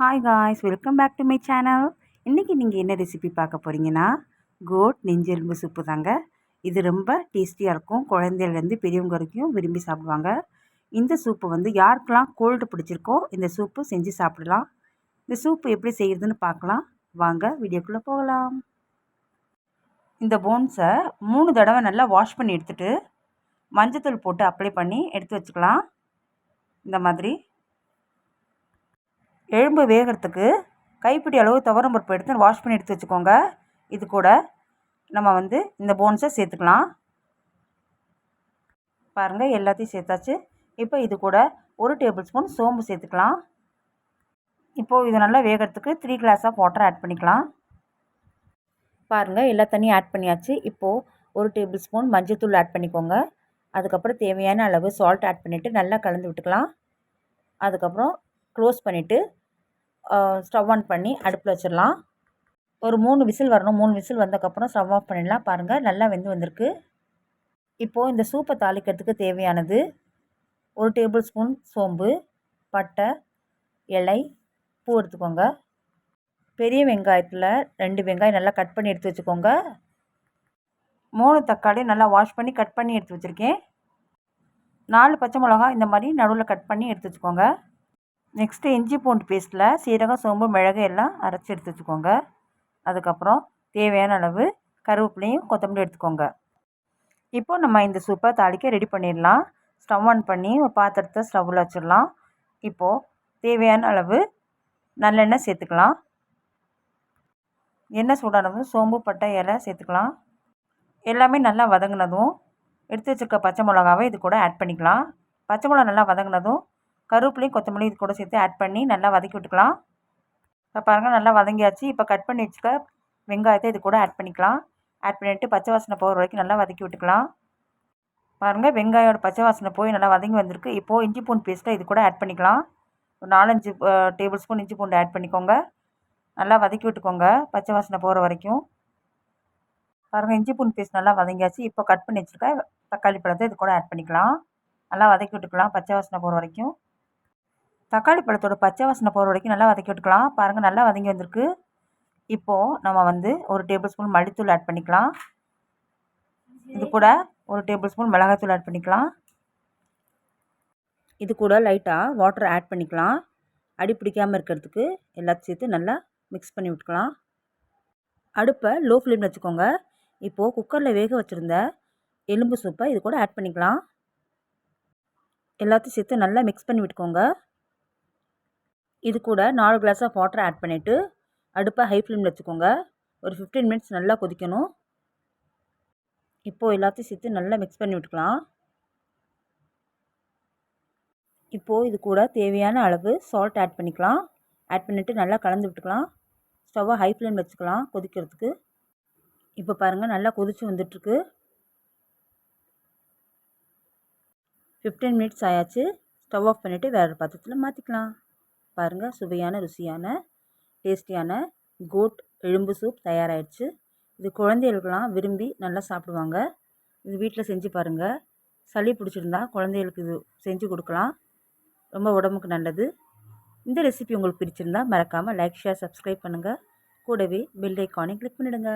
Hi guys welcome back to my channel இன்றைக்கி நீங்கள் என்ன ரெசிபி பார்க்க போகிறீங்கன்னா கோட் நெஞ்செலும்பு சூப்பு தாங்க. இது ரொம்ப டேஸ்டியாக இருக்கும். குழந்தையிலேருந்து பெரியவங்க வரைக்கும் விரும்பி சாப்பிடுவாங்க. இந்த சூப்பு வந்து யாருக்கெல்லாம் கோல்டு பிடிச்சிருக்கோ இந்த சூப்பு செஞ்சு சாப்பிடலாம். இந்த சூப்பு எப்படி செய்கிறதுன்னு பார்க்கலாம். வாங்க வீடியோக்குள்ளே போகலாம். இந்த போன்ஸை மூணு தடவை நல்லா வாஷ் பண்ணி எடுத்துகிட்டு மஞ்சத்தூள் போட்டு அப்ளை பண்ணி எடுத்து வச்சுக்கலாம். இந்த மாதிரி. எலும்பு வேகிறதுக்கு கைப்பிடி அளவு துவரம் பருப்பு எடுத்து வாஷ் பண்ணி எடுத்து வச்சுக்கோங்க. இது கூட நம்ம வந்து இந்த போன்ஸை சேர்த்துக்கலாம். பாருங்கள் எல்லாத்தையும் சேர்த்தாச்சு. இப்போ இது கூட ஒரு டேபிள் ஸ்பூன் சோம்பு சேர்த்துக்கலாம். இப்போது இது நல்லா வேகிறதுக்கு three glass of water add பண்ணிக்கலாம். பாருங்கள் எல்லா தண்ணியும் ஆட் பண்ணியாச்சு. இப்போது ஒரு டேபிள் ஸ்பூன் மஞ்சத்தூள் ஆட் பண்ணிக்கோங்க. அதுக்கப்புறம் தேவையான அளவு சால்ட் ஆட் பண்ணிவிட்டு நல்லா கலந்து விட்டுக்கலாம். அதுக்கப்புறம் க்ளோஸ் பண்ணிவிட்டு ஸ்டவ் ஆன் பண்ணி அடுப்பில் வச்சிடலாம். ஒரு மூணு விசில் வரணும். மூணு விசில் வந்ததுக்கப்புறம் ஸ்டவ் ஆஃப் பண்ணிடலாம். பாருங்கள் நல்லா வெந்து வந்திருக்கு. இப்போது இந்த சூப்பை தாளிக்கிறதுக்கு தேவையானது ஒரு டேபிள் ஸ்பூன் சோம்பு பட்டை இலை பூ எடுத்துக்கோங்க. பெரிய வெங்காயத்தில் ரெண்டு வெங்காயம் நல்லா கட் பண்ணி எடுத்து வச்சுக்கோங்க. மூணு தக்காளி நல்லா வாஷ் பண்ணி கட் பண்ணி எடுத்து வச்சுருக்கேன். நாலு பச்சை மிளகா இந்த மாதிரி நடுவில் கட் பண்ணி எடுத்து வச்சுக்கோங்க. நெக்ஸ்ட்டு இஞ்சி பூண்டு பேஸ்ட்டில் சீரகம் சோம்பு மிளகு எல்லாம் அரைச்சி எடுத்து வச்சுக்கோங்க. அதுக்கப்புறம் தேவையான அளவு கருவேப்பிலையும் கொத்தமல்லி எடுத்துக்கோங்க. இப்போது நம்ம இந்த சூப்பை தாளிக்க ரெடி பண்ணிடலாம். ஸ்டவ் ஆன் பண்ணி ஒரு பாத்திரத்தை ஸ்டவ்வில் வச்சிடலாம். இப்போது தேவையான அளவு நல்லெண்ணெய் சேர்த்துக்கலாம். எண்ணெய் சூடானதும் சோம்பு பட்டை இலை சேர்த்துக்கலாம். எல்லாமே நல்லா வதங்கினதும் எடுத்து வச்சுருக்க பச்சை மிளகாவை இது கூட ஆட் பண்ணிக்கலாம். பச்சை மிளகா நல்லா வதங்கினதும் கருவேப்பிலையும் கொத்தமல்லி இது கூட சேர்த்து ஆட் பண்ணி நல்லா வதக்கி விட்டுக்கலாம். இப்போ பாருங்கள் நல்லா வதங்கியாச்சு. இப்போ கட் பண்ணி வச்சுக்க வெங்காயத்தை இது கூட ஆட் பண்ணிக்கலாம். ஆட் பண்ணிவிட்டு பச்சை வாசனை போகிற வரைக்கும் நல்லா வதக்கி விட்டுக்கலாம். பாருங்கள் வெங்காயோட பச்சை வாசனை போய் நல்லா வதங்கி வந்திருக்கு. இப்போது இஞ்சி பூண்டு பேஸ்ட்டை இது கூட ஆட் பண்ணிக்கலாம். ஒரு நாலஞ்சு டேபிள் ஸ்பூன் இஞ்சி பூண்டு ஆட் பண்ணிக்கோங்க. நல்லா வதக்கி விட்டுக்கோங்க பச்சை வாசனை போகிற வரைக்கும். பாருங்கள் இஞ்சி பூண்டு பேஸ்ட் நல்லா வதங்கியாச்சு. இப்போ கட் பண்ணி வச்சுருக்க தக்காளி பழத்தை இது கூட ஆட் பண்ணிக்கலாம். நல்லா வதக்கி விட்டுக்கலாம் பச்சை வாசனை போகிற வரைக்கும். தக்காளி பழத்தோட பச்சை வாசனை போகிற வரைக்கும் நல்லா வதக்கி விட்டுக்கலாம். பாருங்கள் நல்லா வதங்கி வந்திருக்கு. இப்போது நம்ம வந்து ஒரு டேபிள் ஸ்பூன் மல்லித்தூள் ஆட் பண்ணிக்கலாம். இது கூட ஒரு டேபிள் ஸ்பூன் மிளகாத்தூள் ஆட் பண்ணிக்கலாம். இது கூட லைட்டாக வாட்டர் ஆட் பண்ணிக்கலாம். அடி பிடிக்காமல் இருக்கிறதுக்கு எல்லாத்தையும் சேர்த்து நல்லா மிக்ஸ் பண்ணி விட்டுக்கலாம். அடுப்பை லோ ஃப்ளேமில் வச்சுக்கோங்க. இப்போது குக்கரில் வேக வச்சுருந்த எலும்பு சூப்பை இது கூட ஆட் பண்ணிக்கலாம். எல்லாத்தையும் சேர்த்து நல்லா மிக்ஸ் பண்ணி விட்டுக்கோங்க. இது கூட நாலு கிளாஸ் ஆஃப் வாட்டர் ஆட் பண்ணிவிட்டு அடுப்பை ஹை ஃப்ளேமில் வச்சுக்கோங்க. ஒரு ஃபிஃப்டீன் மினிட்ஸ் நல்லா கொதிக்கணும். இப்போது எல்லாத்தையும் சேர்த்து நல்லா மிக்ஸ் பண்ணி விட்டுக்கலாம். இப்போது இது கூட தேவையான அளவு சால்ட் ஆட் பண்ணிக்கலாம். ஆட் பண்ணிவிட்டு நல்லா கலந்து விட்டுக்கலாம். ஸ்டவ்வை ஹை ஃப்ளேம் வச்சுக்கலாம் கொதிக்கிறதுக்கு. இப்போ பாருங்கள் நல்லா கொதித்து வந்துட்டுருக்கு. ஃபிஃப்டீன் மினிட்ஸ் ஆயாச்சு. ஸ்டவ் ஆஃப் பண்ணிவிட்டு வேறு பாத்திரத்தில் மாற்றிக்கலாம் பாருங்கள் சுவையான ருசியான டேஸ்டியான கோட் எலும்பு சூப் தயாராகிடுச்சு இது குழந்தைகளுக்கெல்லாம் விரும்பி நல்லா சாப்பிடுவாங்க. இது வீட்டில் செஞ்சு பாருங்கள் சளி பிடிச்சிருந்தா குழந்தைகளுக்கு இது செஞ்சு கொடுக்கலாம். ரொம்ப உடம்புக்கு நல்லது. இந்த ரெசிபி உங்களுக்கு பிடிச்சிருந்தா மறக்காமல் லைக் ஷேர் சப்ஸ்கிரைப் பண்ணுங்கள் கூடவே பெல் ஐக்கானை கிளிக் பண்ணிவிடுங்க